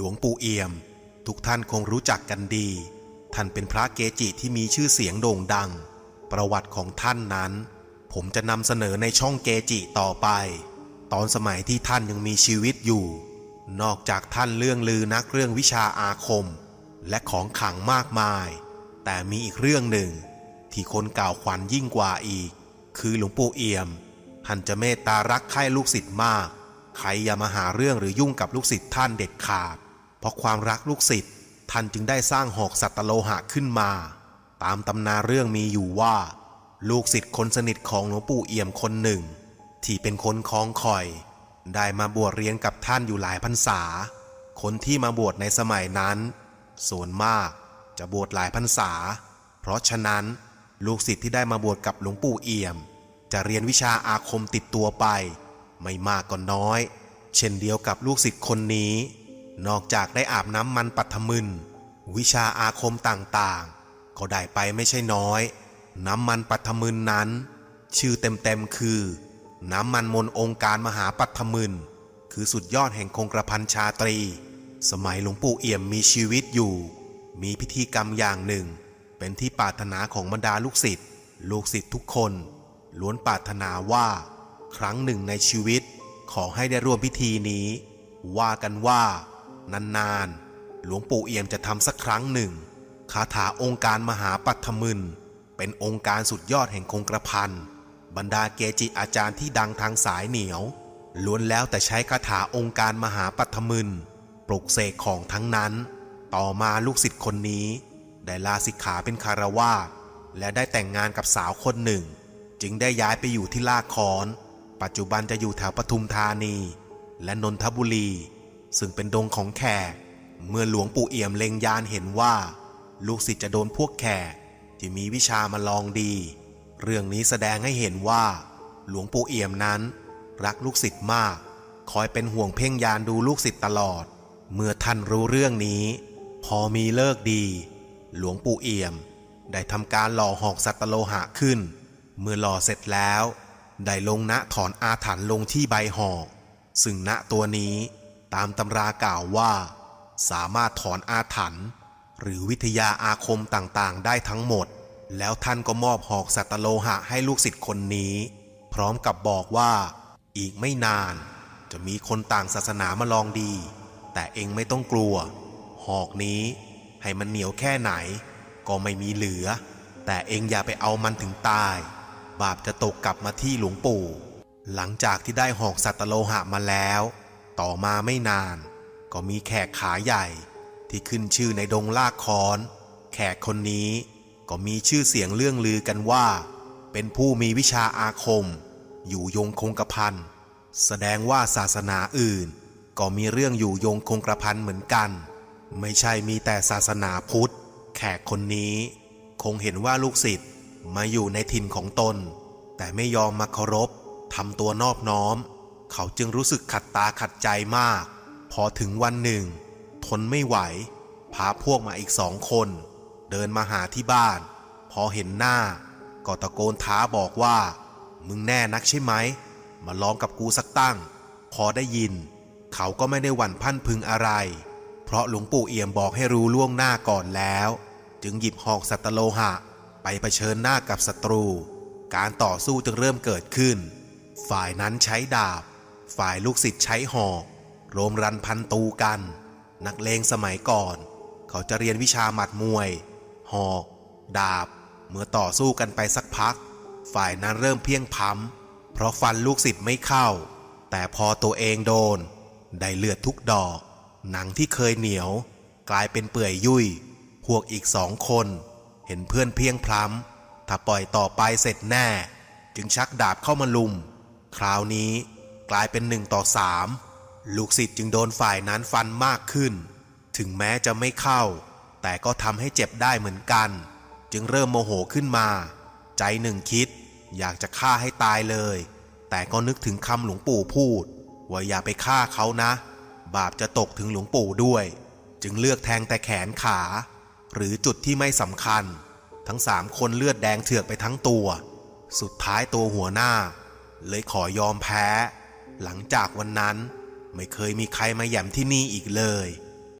หลวงปู่เอี่ยม ทุกท่านคงรู้จักกันดี ท่านเป็นพระเกจิที่มีชื่อเสียงโด่งดัง ประวัติของท่านนั้น ผมจะนำเสนอในช่องเกจิต่อไป ตอนสมัยที่ท่านยังมีชีวิตอยู่ นอกจากท่านเรื่องลือนักเรื่องวิชาอาคม และของขังมากมาย แต่มีอีกเรื่องหนึ่ง ที่คนกล่าวขวัญยิ่งกว่าอีก คือหลวงปู่เอี่ยม ท่านจะเมตตารักใคร่ลูกศิษย์มากใครอย่ามาหาเรื่องหรือยุ่งกับลูกศิษย์ท่านเด็ดขาด เพราะความรักลูกศิษย์ท่านจึงได้สร้างหอกสัตตโลหะขึ้นมา ตามตำนานเรื่องมีอยู่ว่า ลูกศิษย์คนสนิทของหลวงปู่เอี่ยมคนหนึ่ง ที่เป็นคนคล้องคอย ได้มาบวชเรียนกับท่านอยู่หลายพรรษา คนที่มาบวชในสมัยนั้น ส่วนมากจะบวชหลายพรรษา เพราะฉะนั้น ลูกศิษย์ที่ได้มาบวชกับหลวงปู่เอี่ยม จะเรียนวิชาอาคมติดตัวไป ไม่มากก็น้อย เช่นเดียวกับลูกศิษย์คนนี้ นอกจากได้อาบน้ำมันปัทมึน วิชาอาคมต่างๆ ก็ได้ไปไม่ใช่น้อย น้ำมันปัทมึนนั้น ชื่อเต็มๆคือ น้ำมันมนองค์การมหาปัทมึน คือสุดยอดแห่งคงกระพันชาตรี สมัยหลวงปู่เอี่ยมมีชีวิตอยู่ มีพิธีกรรมอย่างหนึ่ง เป็นที่ปรารถนาของบรรดาลูกศิษย์ลูกศิษย์ทุกคน ล้วนปรารถนาว่า ครั้งหนึ่งในชีวิต ขอให้ได้ร่วมพิธีนี้ ว่ากันว่า นานๆ หลวงปู่เอี่ยมจะทำสักครั้งหนึ่ง คาถาองค์การมหาปัทมึน เป็นองค์การสุดยอดแห่งคงกระพันบรรดาเกจิอาจารย์ที่ดังทางสายเหนียว ล้วนแล้วแต่ใช้คาถาองค์การมหาปัทมึน ปลุกเสกของทั้งนั้น ต่อมาลูกศิษย์คนนี้ ได้ลาสิกขาเป็นคารวาสและได้แต่งงานกับสาวคนหนึ่ง จึงได้ย้ายไปอยู่ที่ลากคอนปัจจุบันจะอยู่แถวปทุมธานี และนนทบุรี ซึ่งเป็นดงของแขกเมื่อหลวงปู่เอี่ยมเล็งยานเห็นว่า ลูกศิษย์จะโดนพวกแขกที่มีวิชามาลองดี เรื่องนี้แสดงให้เห็นว่า หลวงปู่เอี่ยมนั้น รักลูกศิษย์มาก คอยเป็นห่วงเพ่งยานดูลูกศิษย์ตลอด เมื่อท่านรู้เรื่องนี้ พอมีเลิกดี หลวงปู่เอี่ยม ได้ทำการหล่อหอกสัตโลหะขึ้น เมื่อหล่อเสร็จแล้ว ได้ลงณถอนอาถรรพ์ลงที่ใบหอก ซึ่งณตัวนี้ ตามตำรากล่าวว่า สามารถถอนอาถรรพ์หรือวิทยาอาคมต่างๆ ได้ทั้งหมด แล้วท่านก็มอบหอกสัตโลหะให้ลูกศิษย์คนนี้ พร้อมกับบอกว่า อีกไม่นาน จะมีคนต่างศาสนามาลองดี แต่เองไม่ต้องกลัว หอกนี้ให้มันเหนียวแค่ไหน ก็ไม่มีเหลือ แต่เองอย่าไปเอามันถึงตาย บาปจะตกกลับมาที่หลวงปู่ หลังจากที่ได้หอกสัตโลหะมาแล้ว ต่อมาไม่นาน ก็มีแขกขาใหญ่ที่ขึ้นชื่อในดงลากคอน แขกคนนี้ก็มีชื่อเสียงเรื่องลือกันว่า เป็นผู้มีวิชาอาคม อยู่ยงคงกระพันแสดงว่าศาสนาอื่น ก็มีเรื่องอยู่ยงคงกระพันเหมือนกัน ไม่ใช่มีแต่ศาสนาพุทธ แขกคนนี้ คงเห็นว่าลูกศิษย์มาอยู่ในถิ่นของตน แต่ไม่ยอมมาเคารพทำตัวนอบน้อม เขาจึงรู้สึกขัดตาขัดใจมาก พอถึงวันหนึ่ง ทนไม่ไหว พาพวกมาอีกสองคน เดินมาหาที่บ้าน พอเห็นหน้า ก็ตะโกนท้าบอกว่า มึงแน่นักใช่ไหม มาลองกับกูสักตั้ง พอได้ยิน เขาก็ไม่ได้หวั่นพันพึงอะไร เพราะหลวงปู่เอี่ยมบอกให้รู้ล่วงหน้าก่อนแล้ว จึงหยิบหอกสัตโลหะ ไปเผชิญหน้ากับศัตรู การต่อสู้จึงเริ่มเกิดขึ้นฝ่ายนั้นใช้ดาบ ฝ่ายลูกศิษย์ใช้หอกโรมรันพันตูกัน นักเลงสมัยก่อน เขาจะเรียนวิชาหมัดมวย หอก ดาบ เมื่อต่อสู้กันไปสักพัก ฝ่ายนั้นเริ่มเพียงพ้ำเพราะฟันลูกศิษย์ไม่เข้า แต่พอตัวเองโดน ได้เลือดทุกดอก หนังที่เคยเหนียว กลายเป็นเปื่อยยุ่ย พวกอีกสองคน เห็นเพื่อนเพียงพล้ำถ้าปล่อยต่อไปเสร็จแน่ จึงชักดาบเข้ามาลุม คราวนี้ กลายเป็นหนึ่งต่อสามลูกศิษย์จึงโดนฝ่ายนั้นฟันมากขึ้น ถึงแม้จะไม่เข้า แต่ก็ทำให้เจ็บได้เหมือนกัน จึงเริ่มโมโหขึ้นมา ใจหนึ่งคิด อยากจะฆ่าให้ตายเลย แต่ก็นึกถึงคำหลวงปู่พูด ว่าอย่าไปฆ่าเขานะ บาปจะตกถึงหลวงปู่ด้วย จึงเลือกแทงแต่แขนขา หรือจุดที่ไม่สำคัญ ทั้งสามคนเลือดแดงเถือกไปทั้งตัว สุดท้ายตัวหัวหน้า เลยขอยอมแพ้ หลังจากวันนั้นไม่เคยมีใครมาแหย่มที่นี่อีกเลย